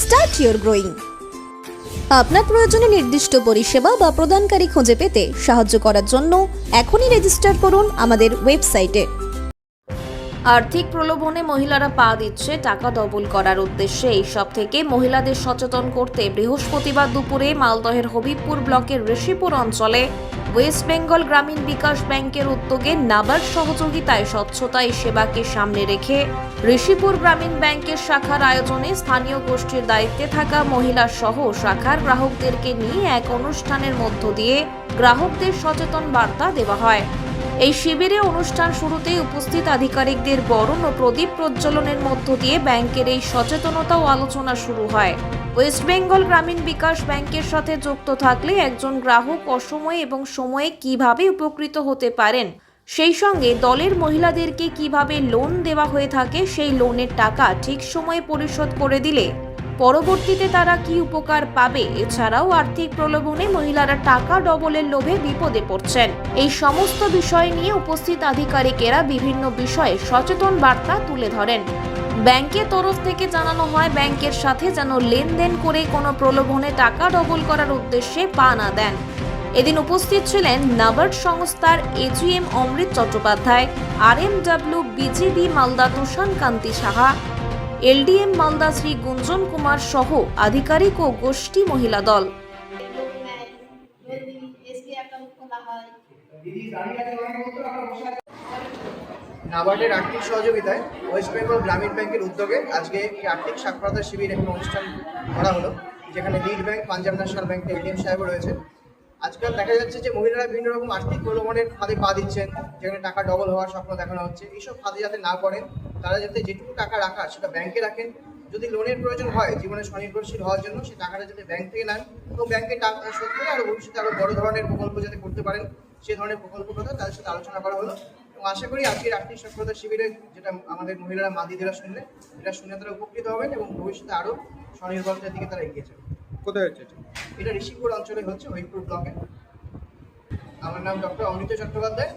start your growing আপনার প্রয়োজনে নির্দিষ্ট পরিষেবা বা প্রদানকারী খুঁজে পেতে সাহায্য করার জন্য এখনই রেজিস্টার করুন আমাদের ওয়েবসাইটে আর্থিক প্রলোভনে মহিলারা পা দিচ্ছে টাকা ডবল করার উদ্দেশ্যে। এই সব থেকে মহিলাদের সচেতন করতে বৃহস্পতিবার দুপুরে মালদহের হবিবপুর ব্লকের ঋষিপুর অঞ্চলে ওয়েস্ট বেঙ্গল গ্রামীণ বিকাশ ব্যাংকের উদ্যোগে নাবার্ড সহযোগিতায় স্বচ্ছতা এই সেবাকে সামনে রেখে ঋষিপুর গ্রামীণ ব্যাংকের শাখার আয়োজনে স্থানীয় গোষ্ঠীর দায়িত্বে থাকা মহিলা সহ শাখার গ্রাহকদেরকে নিয়ে এক অনুষ্ঠানের মধ্য দিয়ে গ্রাহকদের সচেতন বার্তা দেওয়া হয়। এই শিবিরে অনুষ্ঠান শুরুতেই উপস্থিত আধিকারিকদের বরণ ও প্রদীপ প্রজ্বলনের মধ্য দিয়ে ব্যাংকের এই সচেতনতা ও আলোচনা শুরু হয়। ওয়েস্ট বেঙ্গল গ্রামীণ বিকাশ ব্যাংকের সাথে যুক্ত থাকলে একজন গ্রাহক অসময়ে এবং সময়ে কীভাবে উপকৃত হতে পারেন? সেই সঙ্গে দলের মহিলাদেরকে কীভাবে লোন দেওয়া হয়ে থাকে, সেই লোনের টাকা ঠিক সময়ে পরিশোধ করে দিলে পরবর্তীতে তারা কি উপকার পাবে? এছাড়াও আর্থিক প্রলোভনে মহিলারা টাকা ডবলের লোভে বিপদে পড়ছেন। এই সমস্ত বিষয় নিয়ে উপস্থিত আধিকারিকেরা বিভিন্ন বিষয়ে সচেতন বার্তা তুলে ধরেন। ব্যাংকের তরফ থেকে জানানো হয়, ব্যাংকের সাথে যেন লেনদেন করে কোনো প্রলোভনে টাকা ডবল করার উদ্দেশ্যে পা না দেন। এদিন উপস্থিত ছিলেন নাবার্ড সংস্থার AGM Amrit Chattopadhyay, R M W BGB Malda Tushan Kanti Saha LDM Malda Shri Gunjan Kumar সহ আধিকারিক ও গোষ্ঠী মহিলা দল। নাবার্ডের আর্থিক সহযোগিতায় ওয়েস্ট বেঙ্গল গ্রামীণ ব্যাংকের উদ্যোগে আজকে একটি আর্থিক সাক্ষরতা শিবির এখানে অনুষ্ঠান করা হলো, যেখানে lead bank, Punjab national bank, LDM সাহেবও রয়েছে আজকাল দেখা যাচ্ছে যে মহিলারা বিভিন্ন রকম আর্থিক প্রলোভনের ফাঁদে পা দিচ্ছেন, যেখানে টাকা ডবল হওয়ার স্বপ্ন দেখানো হচ্ছে। এইসব ফাঁদে যাতে না পড়েন তারা যাতে যেটুকু টাকা রাখা সেটা ব্যাংকে রাখেন। যদি লোনের প্রয়োজন হয় জীবনে স্বনির্ভরশীল হওয়ার জন্য সেই টাকাটা যাতে ব্যাংক থেকে নেন। এবং ব্যাংকে টাকা শোধ করে আরও ভবিষ্যতে আরও বড় ধরনের প্রকল্প যাতে করতে পারেন সেই ধরনের প্রকল্প কথা তাদের সাথে আলোচনা করা হলো। এবং আশা করি আজকের আর্থিক সাক্ষরতা শিবিরে যেটা আমাদের মহিলারা মা দিদিরা শুনলে এটা শুনে তারা উপকৃত হবেন এবং ভবিষ্যতে আরও স্বনির্ভরতার দিকে তারা এগিয়ে যাবে। কোথায় হচ্ছে এটা? এটা ঋষিপুর অঞ্চলে হচ্ছে হরিপুর ব্লকে। আমার নাম ডক্টর অমৃত চট্টোপাধ্যায়।